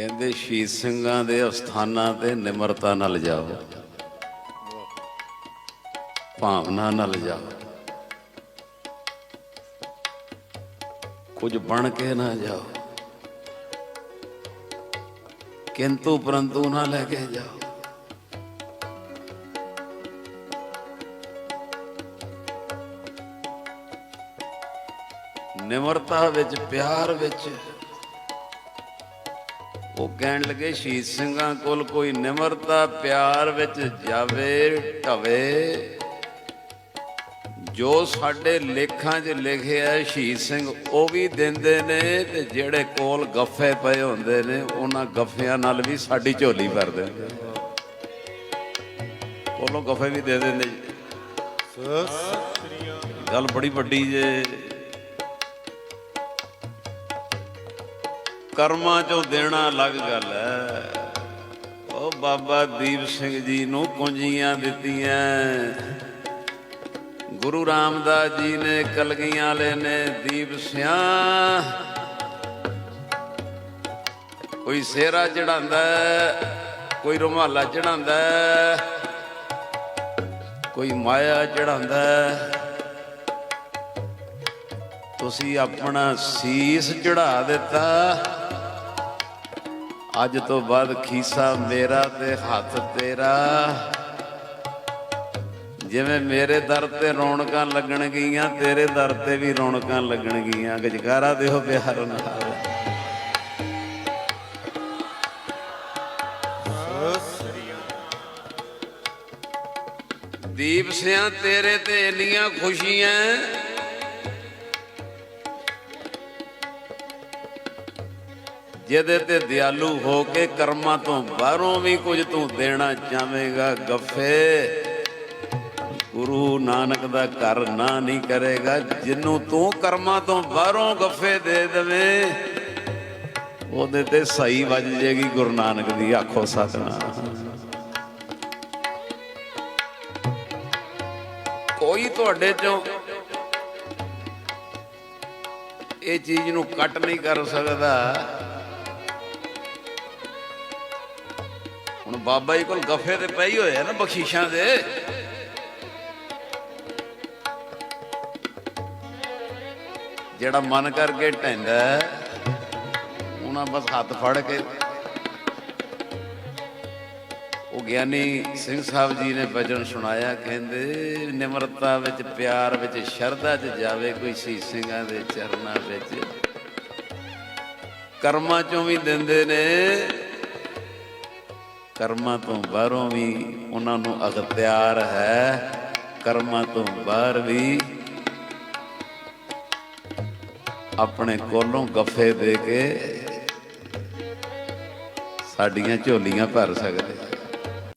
ਕਹਿੰਦੇ ਸ਼ਹੀਦ ਸਿੰਘਾਂ ਦੇ ਅਸਥਾਨਾਂ ਤੇ ਨਿਮਰਤਾ ਨਾਲ ਜਾਓ। ਭਾਵਨਾ ਨਾਲ ਜਾਓ। ਕੁਝ ਬਣ ਕੇ ਨਾ ਜਾਓ। ਕਿੰਤੂ ਪਰੰਤੂ ਨਾ ਲੈ ਕੇ ਜਾਓ। ਨਿਮਰਤਾ ਵਿੱਚ, ਪਿਆਰ ਵਿੱਚ ਉਹ ਕਹਿਣ ਲੱਗੇ ਸ਼ਹੀਦ ਸਿੰਘਾਂ ਕੋਲ ਕੋਈ ਨਿਮਰਤਾ ਪਿਆਰ ਵਿੱਚ ਜਾਵੇ ਢਵੇ। ਜੋ ਸਾਡੇ ਲੇਖਾਂ 'ਚ ਲਿਖਿਆ ਹੈ ਸ਼ਹੀਦ ਸਿੰਘ ਉਹ ਵੀ ਦਿੰਦੇ ਨੇ ਤੇ ਜਿਹੜੇ ਕੋਲ ਗੱਫੇ ਪਏ ਹੁੰਦੇ ਨੇ ਉਹਨਾਂ ਗੱਫਿਆਂ ਨਾਲ ਵੀ ਸਾਡੀ ਝੋਲੀ ਭਰ ਦਿੰਦੇ ਨੇ। ਕੋਲੋਂ ਗੱਫੇ ਵੀ ਦੇ ਦਿੰਦੇ ਜੀ। ਗੱਲ ਬੜੀ ਵੱਡੀ ਜੇ। ਕਰਮਾਂ ਚੋਂ ਦੇਣਾ ਅਲੱਗ ਗੱਲ ਹੈ ਉਹ ਬਾਬਾ ਦੀਪ ਸਿੰਘ ਜੀ ਨੂੰ ਕੁੰਜੀਆਂ ਦਿੱਤੀਆਂ। ਗੁਰੂ ਰਾਮਦਾਸ ਜੀ ਨੇ ਕਲਗੀਆਂ ਵਾਲੇ ਨੇ ਦੀਪ ਸਿਆ। ਕੋਈ ਸੇਰਾ ਚੜਾਉਂਦਾ ਕੋਈ ਰੁਮਾਲਾ ਚੜਾਉਂਦਾ ਕੋਈ ਮਾਇਆ ਚੜਾਉਂਦਾ ਤੁਸੀਂ ਆਪਣਾ ਸੀਸ ਚੜਾ ਦਿੱਤਾ। ਅੱਜ ਤੋਂ ਬਾਅਦ ਖੀਸਾ ਮੇਰਾ ਤੇ ਹੱਥ ਤੇਰਾ। ਜਿਵੇਂ ਮੇਰੇ ਦਰ ਤੇ ਰੌਣਕਾਂ ਲੱਗਣ ਗਈਆਂ ਤੇਰੇ ਦਰ ਤੇ ਵੀ ਰੌਣਕਾਂ ਲੱਗਣਗੀਆਂ। ਗਜਕਾਰਾ ਦਿਓ ਪਿਆਰ ਨਾਲ। ਦੀਪ ਸਿਆਂ, ਤੇਰੇ ਤੇ ਇੰਨੀਆਂ ਖੁਸ਼ੀਆਂ। ਜਿਹਦੇ ਤੇ ਦਿਆਲੂ ਹੋ ਕੇ ਕਰਮਾਂ ਤੋਂ ਬਾਹਰੋਂ ਵੀ ਕੁਝ ਤੂੰ ਦੇਣਾ ਚਾਹੇਗਾ ਗੱਫੇ। ਗੁਰੂ ਨਾਨਕ ਦਾ ਘਰ ਨਾ ਨਹੀਂ ਕਰੇਗਾ, ਜਿੰਨੂੰ ਤੂੰ ਕਰਮਾਂ ਤੋਂ ਬਾਹਰੋਂ ਗੱਫੇ ਦੇ ਦੇਵੇਂ, ਉਹਦੇ ਤੇ ਸਹੀ ਵੱਜ ਜੇਗੀ ਗੁਰੂ ਨਾਨਕ ਦੀ ਆਖੋ ਸਤਨਾਮ। ਕੋਈ ਤੁਹਾਡੇ ਚੋਂ ਇਹ ਚੀਜ਼ ਨੂੰ ਕੱਟ ਨਹੀਂ ਕਰ ਸਕਦਾ। ਹੁਣ ਬਾਬਾ ਜੀ ਕੋਲ ਗਫੇ ਤੇ ਪਈ ਹੋਏ ਆ ਨਾ ਬਖਸ਼ੀਸ਼ਾਂ ਦੇ। ਜਿਹੜਾ ਮਨ ਕਰਕੇ ਢੈਂਦਾ ਉਹਨਾਂ ਬਸ ਹੱਥ ਫੜ ਕੇ। ਉਹ ਗਿਆਨੀ ਸਿੰਘ ਸਾਹਿਬ ਜੀ ਨੇ ਭਜਨ ਸੁਣਾਇਆ, ਕਹਿੰਦੇ, ਨਿਮਰਤਾ ਵਿੱਚ, ਪਿਆਰ ਵਿੱਚ, ਸ਼ਰਧਾ 'ਚ ਜਾਵੇ ਕੋਈ ਸੀ ਸਿੰਘਾਂ ਦੇ ਚਰਨਾਂ ਵਿੱਚ। ਕਰਮਾਂ ਚੋਂ ਵੀ ਦਿੰਦੇ ਨੇ ਕਰਮਾਂ ਤੋਂ ਬਾਹਰੋਂ ਵੀ ਉਹਨਾਂ ਨੂੰ ਅਖਤਿਆਰ ਹੈ, ਕਰਮਾਂ ਤੋਂ ਬਾਹਰ ਵੀ ਆਪਣੇ ਕੋਲੋਂ ਗੱਫੇ ਦੇ ਕੇ ਸਾਡੀਆਂ ਝੋਲੀਆਂ ਭਰ ਸਕਦੇ।